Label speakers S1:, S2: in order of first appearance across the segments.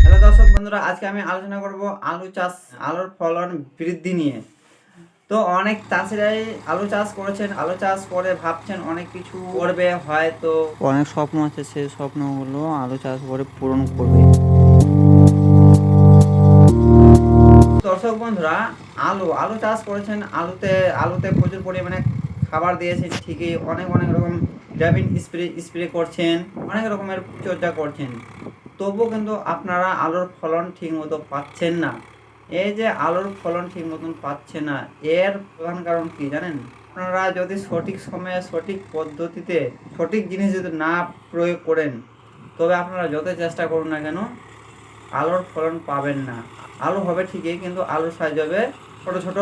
S1: Hello দর্শক বন্ধুরা আজকে আমি আলোচনা করব আলু চাষ আলুর ফলন বৃদ্ধি নিয়ে। তো অনেক চাষিরাই আলু চাষ করেছেন আলু চাষ করে ভাবছেন অনেক কিছু করবে হয়তো
S2: অনেক স্বপ্ন আছে সেই স্বপ্নগুলো আলু চাষ করে পূরণ করবে।
S1: দর্শক বন্ধুরা আলু আলু চাষ করেছেন আলুতে আলুতে প্রচুর পরিমাণে খাবার দিয়েছেন ঠিকই অনেক অনেক রকম ভিটামিন স্প্রে স্প্রে করছেন, অনেক রকমের চর্চা করছেন। তবুও কিন্তু আপনারা আলুর ফলন ঠিক মতো পাচ্ছেন না। এই যে আলুর ফলন ঠিক মতন পাচ্ছে না, এর প্রধান কারণ কি জানেন? আপনারা যদি সঠিক সময়ে সঠিক পদ্ধতিতে সঠিক জিনিস যদি না প্রয়োগ করেন, তবে আপনারা যত চেষ্টা করুন না কেন, আলুর ফলন পাবেন না। আলু হবে ঠিকই, কিন্তু আলুর সাইজ হবে ছোটো, ছোট।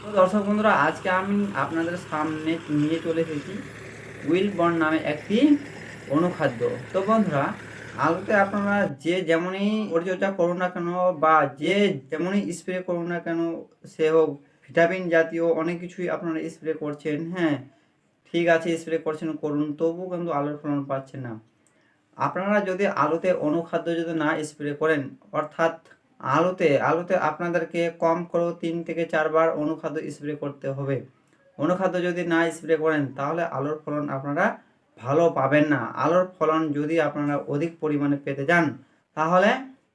S1: তো দর্শক বন্ধুরা, আজকে আমি আপনাদের সামনে নিয়ে চলে এসেছি। উইল বন্ড নামে একটি অনুখাদ্য। তো বন্ধুরা, আলুতে আপনারা যে যেমনই পরিচর্যা করুন না কেন বা যে যেমনই স্প্রে করুন না কেন, সে হোক, ভিটামিন জাতীয় অনেক কিছুই আপনারা স্প্রে করছেন হ্যাঁ ঠিক আছে স্প্রে করছেন, করুন, তবুও কিন্তু আলুর ফলন পাচ্ছেন না। আপনারা যদি আলুতে অনুখাদ্য যদি না স্প্রে করেন, অর্থাৎ আলুতে আলুতে আপনাদেরকে কম করেও তিন থেকে চারবার অনুখাদ্য স্প্রে করতে হবে। অনুখাদ্য যদি না স্প্রে করেন, তাহলে আলুর ফলন আপনারা ভালো পাবেন না। আলুর ফলন যদি আপনারা অধিক পরিমাণে পেতে যান তাহলে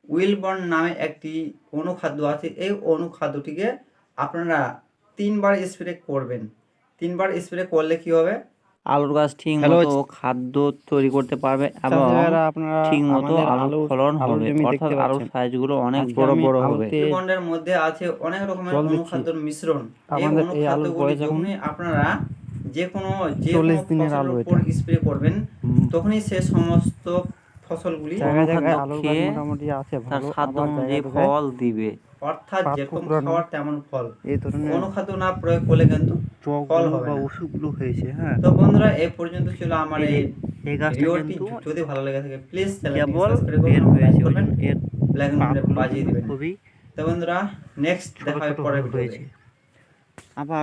S1: উইলবর্ন নামে একটি অনুখাদ্য আছে। এই অনুখাদ্যটিকে আপনারা তিনবার স্প্রে করবেন। তিনবার স্প্রে করলে কি হবে?
S2: আলুর গাছ ঠিক মতো খাদ্য তৈরি করতে পারবে এবং ঠিক মতো
S3: আলু
S2: ফলন হবে। অর্থাৎ আলুর
S3: সাইজ
S2: সাইজগুলো অনেক বড় বড় হবে।
S1: মধ্যে আছে অনেক রকমের অনুখাদ্যর মিশ্রণ। এই
S3: আমাদের এই আলুর
S1: অনুখাদ্যগুলি
S3: বয়স এখন
S1: আপনারা যে কোনো যে কোনো
S3: ফসল
S1: ফসলের উপর স্প্রে করবেন তখনই সে সমস্ত ফসলগুলি
S3: মোটামুটি আছে
S2: তার
S3: ভালো
S2: খাদ্য অনুযায়ী ফল দিবে।
S1: অর্থাৎ যেরকম খাওয়ার তেমন ফল।
S3: এই ধরনের
S1: অনুখাদ্য না প্রয়োগ করলে কিন্তু ফল হবে
S3: বা। ওষুধগুলো হয়েছে হ্যাঁ।
S1: তো বন্ধুরা এই পর্যন্ত ছিল আমার এই
S2: এই গাছটা
S1: ভিডিওটি।
S2: কিন্তু
S1: যদি ভালো লেগে থাকে প্লিজ
S2: কেবল
S1: সাবস্ক্রাইব
S2: বের
S1: করবেন
S2: হয়েছে এর
S1: ব্ল্যাক বাজিয়ে দিবেন।
S3: খুবই
S1: তো বন্ধুরা নেক্সট দেখা হবে পরের
S3: হয়েছে।
S1: ভিডিওতে
S2: আবার